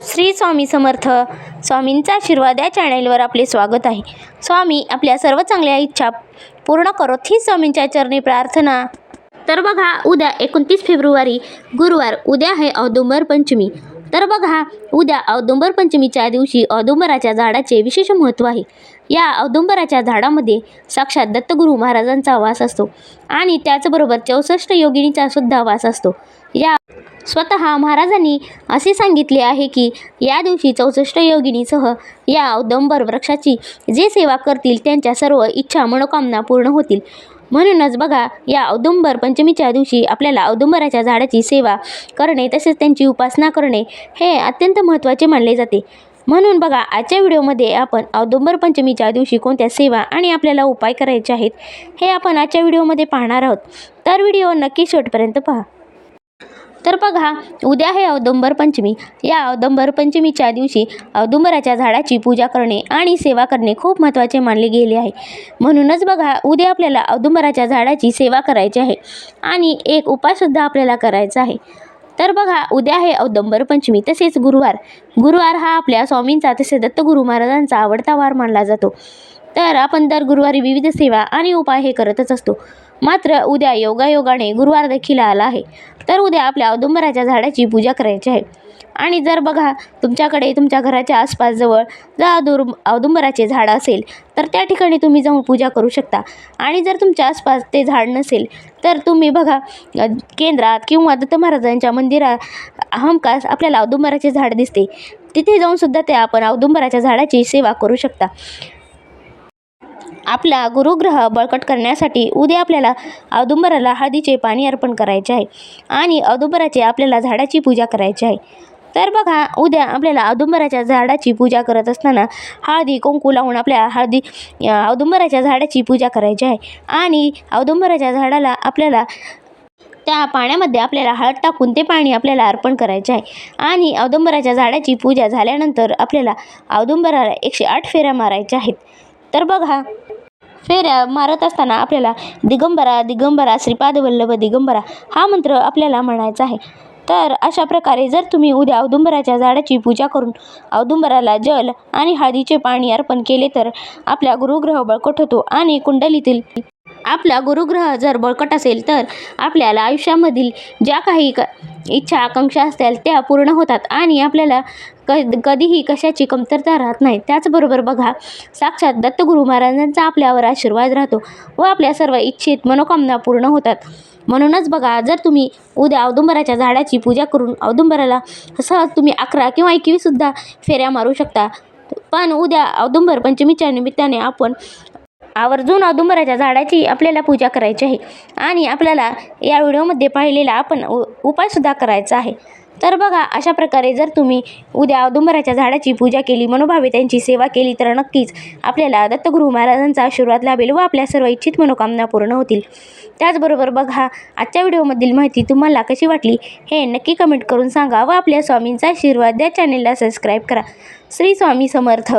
श्री स्वामी समर्थ स्वामींचा आशीर्वाद या चॅनेलवर आपले स्वागत आहे. स्वामी आपल्या सर्व चांगल्या इच्छा पूर्ण करोत ही स्वामींच्या चरणी प्रार्थना. तर बघा उद्या एकोणतीस फेब्रुवारी गुरुवार उद्या आहे औदुंबर पंचमी. तर बघा उद्या औदुंबर पंचमीच्या दिवशी औदुंबराच्या झाडाचे विशेष महत्त्व आहे. या औदुंबराच्या झाडामध्ये साक्षात दत्तगुरू महाराजांचा वास असतो आणि त्याचबरोबर चौसष्ट योगिनीचा सुद्धा वास असतो. या स्वतः महाराजांनी असे सांगितले आहे की या दिवशी चौसष्ट योगिनीसह या औदंबर वृक्षाची जे सेवा करतील त्यांच्या सर्व इच्छा मनोकामना पूर्ण होतील. म्हणूनच बघा या औदुंबर पंचमीच्या दिवशी आपल्याला औदुंबराच्या झाडाची सेवा करणे तसेच त्यांची उपासना करणे हे अत्यंत महत्त्वाचे मानले जाते. म्हणून बघा आजच्या व्हिडिओमध्ये आपण औदुंबर पंचमीच्या दिवशी कोणत्या सेवा आणि आपल्याला उपाय करायचे आहेत हे आपण आजच्या व्हिडिओमध्ये पाहणार आहोत. तर व्हिडिओ नक्की शेवटपर्यंत पहा. तर बघा उद्या आहे औदुंबर पंचमी. या औदुंबर पंचमीच्या दिवशी औदुंबराच्या झाडाची पूजा करणे आणि सेवा करणे खूप महत्त्वाचे मानले गेले आहे. म्हणूनच बघा उद्या आपल्याला औदुंबराच्या झाडाची सेवा करायची आहे आणि एक उपायसुद्धा आपल्याला करायचा आहे. तर बघा उद्या आहे औदंबर पंचमी तसेच गुरुवार. गुरुवार हा आपल्या स्वामींचा तसेच दत्तगुरू महाराजांचा आवडता वार मानला जातो. तर आपण दर गुरुवारी विविध सेवा आणि उपाय हे करतच असतो. मात्र उद्या योगायोगाने गुरुवार देखील आला आहे. तर उद्या आपल्या औदुंबराच्या झाडाची पूजा करायची आहे. आणि जर बघा तुमच्याकडे तुमच्या घराच्या आसपास जवळ जर औदुर औदुंबराचे झाड असेल तर त्या ठिकाणी तुम्ही जाऊन पूजा करू शकता. आणि जर तुमच्या आसपास ते झाड नसेल तर तुम्ही बघा केंद्रात किंवा दत्त महाराजांच्या मंदिरात हमखास आपल्याला औदुंबराचे झाड दिसते. तिथे जाऊन सुद्धा ते आपण औदुंबराच्या झाडाची सेवा करू शकता. आपला गुरुग्रह बळकट करण्यासाठी उद्या आपल्याला औदुंबराला हळदीचे पाणी अर्पण करायचे आहे आणि औदुंबराचे आपल्याला झाडाची पूजा करायची आहे. तर बघा उद्या आपल्याला औदुंबराच्या झाडाची पूजा करत असताना हळदी कुंकू लावून आपल्या हळदी औदुंबराच्या झाडाची पूजा करायची आहे. आणि औदुंबराच्या झाडाला आपल्याला त्या पाण्यामध्ये आपल्याला हळद टाकून ते पाणी आपल्याला अर्पण करायचे आहे. आणि औदुंबराच्या झाडाची पूजा झाल्यानंतर आपल्याला औदुंबराला एकशे आठ फेऱ्या मारायच्या आहेत. तर बघा फेऱ्या मारत असताना आपल्याला दिगंबरा दिगंबरा श्रीपाद वल्लभ दिगंबरा हा मंत्र आपल्याला म्हणायचा आहे. तर अशा प्रकारे जर तुम्ही उद्या औदुंबराच्या झाडाची पूजा करून औदुंबराला जल आणि हळदीचे पाणी अर्पण केले तर आपला गुरुग्रह बळकट होतो आणि कुंडलीतील आपला गुरुग्रह जर बळकट असेल तर आपल्याला आयुष्यामधील ज्या काही क इच्छा आकांक्षा असतील त्या पूर्ण होतात आणि आपल्याला क कधीही कशाची कमतरता राहत नाही. त्याचबरोबर बघा साक्षात दत्तगुरू महाराजांचा आपल्यावर आशीर्वाद राहतो व आपल्या सर्व इच्छित मनोकामना पूर्ण होतात. म्हणूनच बघा जर तुम्ही उद्या औदुंबराच्या झाडाची पूजा करून औदुंबराला सहज तुम्ही अकरा किंवा एकवीससुद्धा फेऱ्या मारू शकता. पण उद्या औदुंबर पंचमीच्या निमित्ताने आपण आवर्जून औदुंबराच्या झाडाची आपल्याला पूजा करायची आहे. आणि आपल्याला या व्हिडिओमध्ये पाहिलेला आपण उ उपायसुद्धा करायचा आहे. तर बघा अशा प्रकारे जर तुम्ही उद्या औदुंबराच्या झाडाची पूजा केली मनोभावे त्यांची सेवा केली तर नक्कीच आपल्याला दत्तगुरू महाराजांचा आशीर्वाद लाभेल व आपल्या सर्व इच्छित मनोकामना पूर्ण होतील. त्याचबरोबर बघा आजच्या व्हिडिओमधील माहिती तुम्हाला कशी वाटली हे नक्की कमेंट करून सांगा व आपल्या स्वामींचा आशीर्वाद या चॅनेलला सबस्क्राईब करा. श्री स्वामी समर्थ.